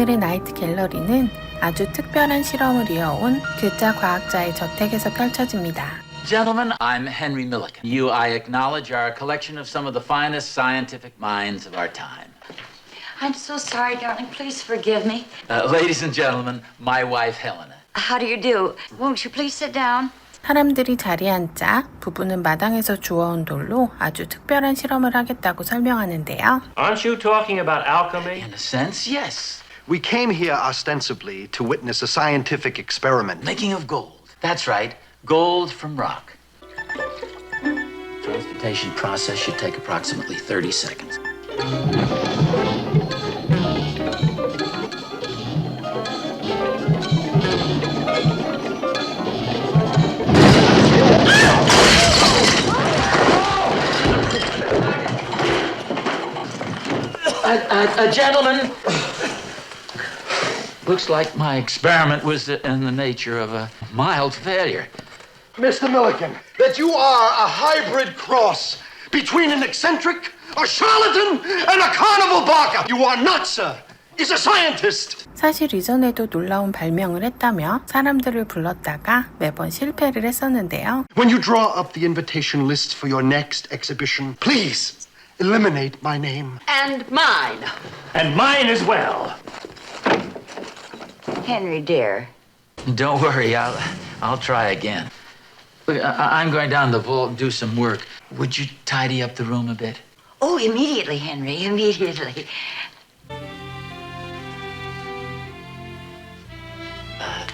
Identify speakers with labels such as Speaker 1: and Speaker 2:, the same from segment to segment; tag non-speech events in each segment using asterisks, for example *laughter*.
Speaker 1: 오늘의 나이트 갤러리는 아주 특별한 실험을 이어온 교자 과학자의 저택에서 펼쳐집니다.
Speaker 2: Gentlemen, I'm Henry Milliken. You, I acknowledge, are a collection of some of the finest scientific minds of our time.
Speaker 3: I'm so sorry, darling. Please forgive me.
Speaker 2: Uh, ladies and gentlemen, my wife Helena.
Speaker 3: How do you do? Won't you please sit down?
Speaker 1: 사람들이 자리에 앉자 부부는 마당에서 주워온 돌로 아주 특별한 실험을 하겠다고 설명하는데요.
Speaker 4: Aren't you talking about alchemy?
Speaker 2: In a sense, yes.
Speaker 5: We came here ostensibly to witness a scientific experiment.
Speaker 2: Making of gold. That's right, gold from rock. Transportation process should take approximately 30 seconds. A, gentleman. Looks like my experiment was in the nature of a mild failure.
Speaker 5: Mr. Milliken, that you are a hybrid cross between an eccentric, a charlatan, and a carnival barker. You are not, sir. Is a scientist.
Speaker 1: 사실 이전에도 놀라운 발명을 했다며 사람들을 불렀다가 매번 실패를 했었는데요.
Speaker 5: When you draw up the invitation list for your next exhibition, please eliminate my name.
Speaker 3: And mine.
Speaker 4: And mine as well.
Speaker 3: Henry, dear.
Speaker 2: Don't worry, I'll, I'll try again. Look, I, I'm going down the vault and do some work. Would you tidy up the room a bit?
Speaker 3: Oh, immediately, Henry. *laughs* Immediately.
Speaker 2: Uh,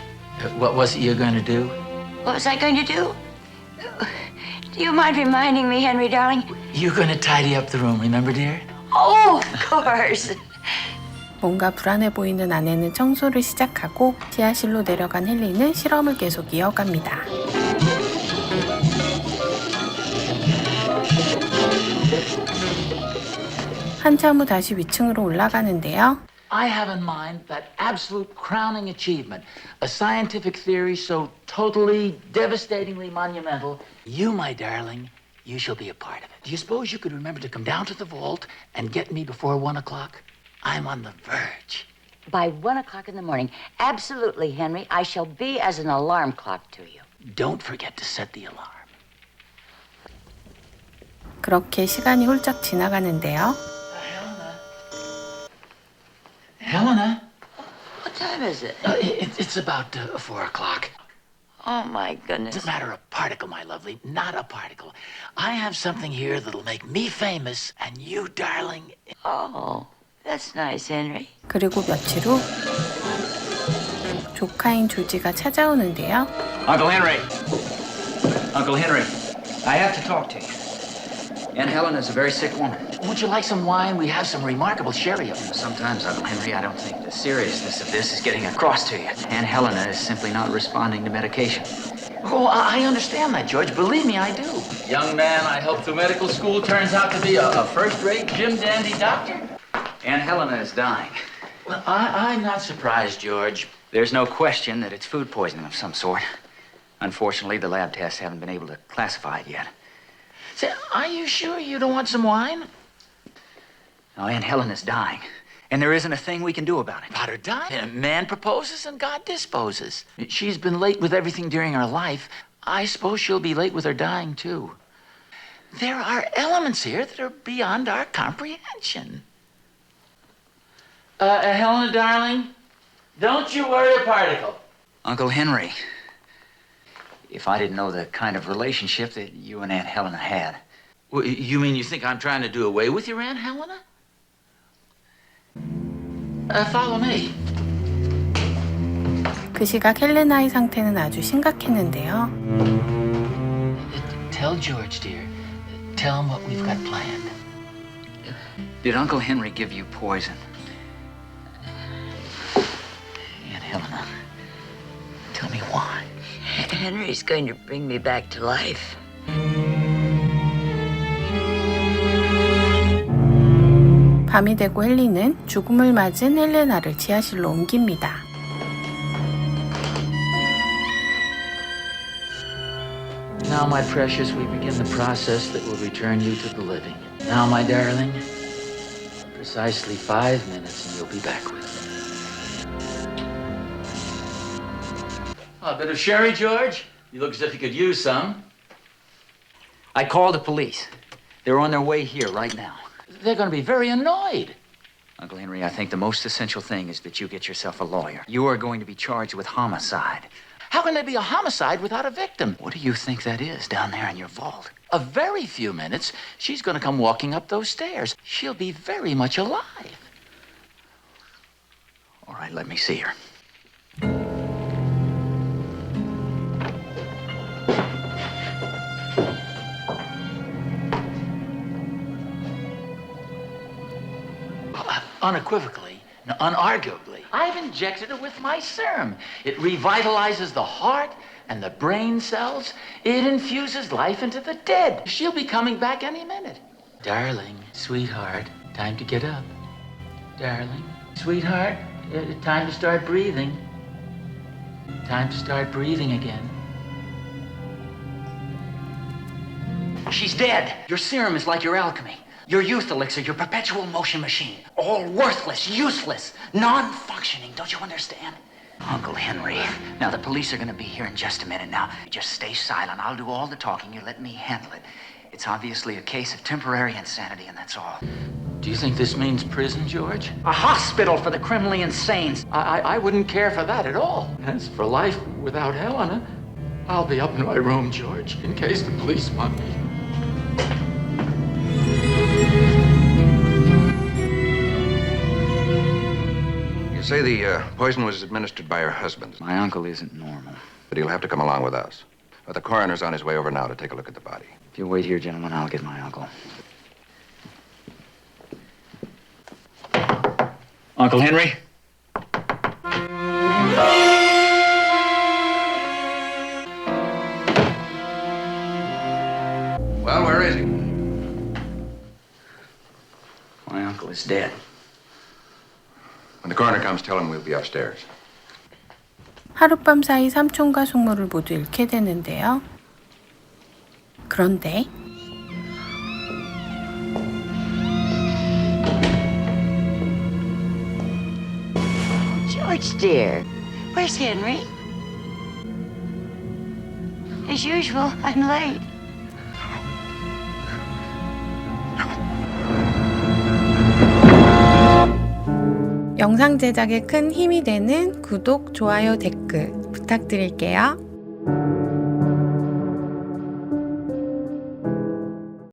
Speaker 2: what was it you're going to do?
Speaker 3: What was I going to do? Do you mind reminding me, Henry, darling?
Speaker 2: You're going to tidy up the room, remember, dear?
Speaker 3: Oh, of course. *laughs*
Speaker 1: 뭔가 불안해 보이는 아내는 청소를 시작하고 지하실로 내려간 헨리는 실험을 계속 이어갑니다. 한참 후 다시 위층으로 올라가는데요.
Speaker 2: I have in mind that absolute crowning achievement, a scientific theory so totally, devastatingly monumental. You, my darling, you shall be a part of it. Do you suppose you could remember to come down to the vault and get me before one o'clock? I'm on the verge.
Speaker 3: By one o'clock in the morning. Absolutely, Henry. I shall be as an alarm clock to you.
Speaker 2: Don't forget to set the alarm.
Speaker 1: 그렇게 시간이 훌쩍 지나가는데요.
Speaker 2: Helena,
Speaker 3: What time is it?
Speaker 2: uh, it, it's about uh, four o'clock.
Speaker 3: Oh, my goodness.
Speaker 2: It's a matter of particle, my lovely, not a particle. I have something here that'll make me famous, and you, darling,
Speaker 3: Oh, that's nice, Henry.
Speaker 1: 그리고 며칠 후 조카인 조지가 찾아오는데요.
Speaker 6: Uncle Henry. Uncle Henry, I have to talk to you. Aunt Helen is a very sick woman.
Speaker 2: would you like some wine? We have some remarkable sherry up there.
Speaker 6: Sometimes, Uncle Henry, I don't think the seriousness of this is getting across to you. Aunt Helena is simply not responding to medication.
Speaker 2: Oh, I I understand that, George. Believe me, I do. Young man, I hope the medical school turns out to be a, a first-rate Jim Dandy doctor.
Speaker 6: Aunt Helena is dying.
Speaker 2: Well, I, I'm not surprised, George.
Speaker 6: There's no question that it's food poisoning of some sort. Unfortunately, the lab tests haven't been able to classify it yet.
Speaker 2: Say, are you sure you don't want some wine?
Speaker 6: Now, Aunt Helen is dying, and there isn't a thing we can do about it.
Speaker 2: About her dying? A man proposes and God disposes. She's been late with everything during her life. I suppose she'll be late with her dying, too. There are elements here that are beyond our comprehension. Uh, uh, Helena, darling, don't you worry a particle.
Speaker 6: Uncle Henry, if I didn't know the kind of relationship that you and Aunt Helena had,
Speaker 2: Well, you mean you think I'm trying to do away with your Aunt Helena? Uh, follow me.
Speaker 1: 그 시각 헬레나의 상태는 아주 심각했는데요.
Speaker 2: Tell George, dear. Tell him what we've got planned.
Speaker 6: did Uncle Henry give you poison? Helena, tell me why.
Speaker 3: Henry's going to bring me back to life.
Speaker 1: 밤이 되고 헨리는 죽음을 맞은 헬레나를 지하실로 옮깁니다.
Speaker 2: Now, my precious, we begin the process that will return you to the living. Now, my darling, precisely five minutes and you'll be back with A bit of sherry, George? You look as if you could use some.
Speaker 6: I called the police. They're on their way here right now.
Speaker 2: They're going to be very annoyed.
Speaker 6: Uncle Henry, I think the most essential thing is that you get yourself a lawyer. You are going to be charged with homicide.
Speaker 2: How can there be a homicide without a victim?
Speaker 6: What do you think that is down there in your vault?
Speaker 2: A very few minutes, she's going to come walking up those stairs. She'll be very much alive.
Speaker 6: All right, let me see her.
Speaker 2: Unequivocally, no, unarguably. I've injected it with my serum. It revitalizes the heart and the brain cells. It infuses life into the dead. She'll be coming back any minute. Darling, sweetheart, time to get up. Darling, sweetheart, uh, time to start breathing. Time to start breathing again.
Speaker 6: She's dead. Your serum is like your alchemy. Your youth elixir, your perpetual motion machine. All worthless, useless, non functioning. Don't you understand? Uncle Henry. Now, the police are going to be here in just a minute. Now, just stay silent. I'll do all the talking. You let me handle it. It's obviously a case of temporary insanity, and that's all.
Speaker 2: Do you think this means prison, George?
Speaker 6: A hospital for the criminally insane.
Speaker 2: I, I, I wouldn't care for that at all. As for life without Helena, I'll be up in my room, George, in case the police want me.
Speaker 7: Say the uh, poison was administered by her husband,
Speaker 6: My uncle isn't normal.
Speaker 7: but he'll have to come along with us. But the coroner's on his way over now to take a look at the body.
Speaker 6: If you wait here, gentlemen, I'll get my uncle. Uncle Henry?
Speaker 7: Well, where is he?
Speaker 6: My uncle is dead.
Speaker 7: When the coroner comes, tell him we'll be upstairs.
Speaker 1: 하룻밤 사이 삼촌과 숙모를 모두 잃게 되는데요. 그런데
Speaker 3: George, dear, where's Henry? As usual, I'm late.
Speaker 1: 영상 제작에 큰 힘이 되는 구독, 좋아요, 댓글 부탁드릴게요.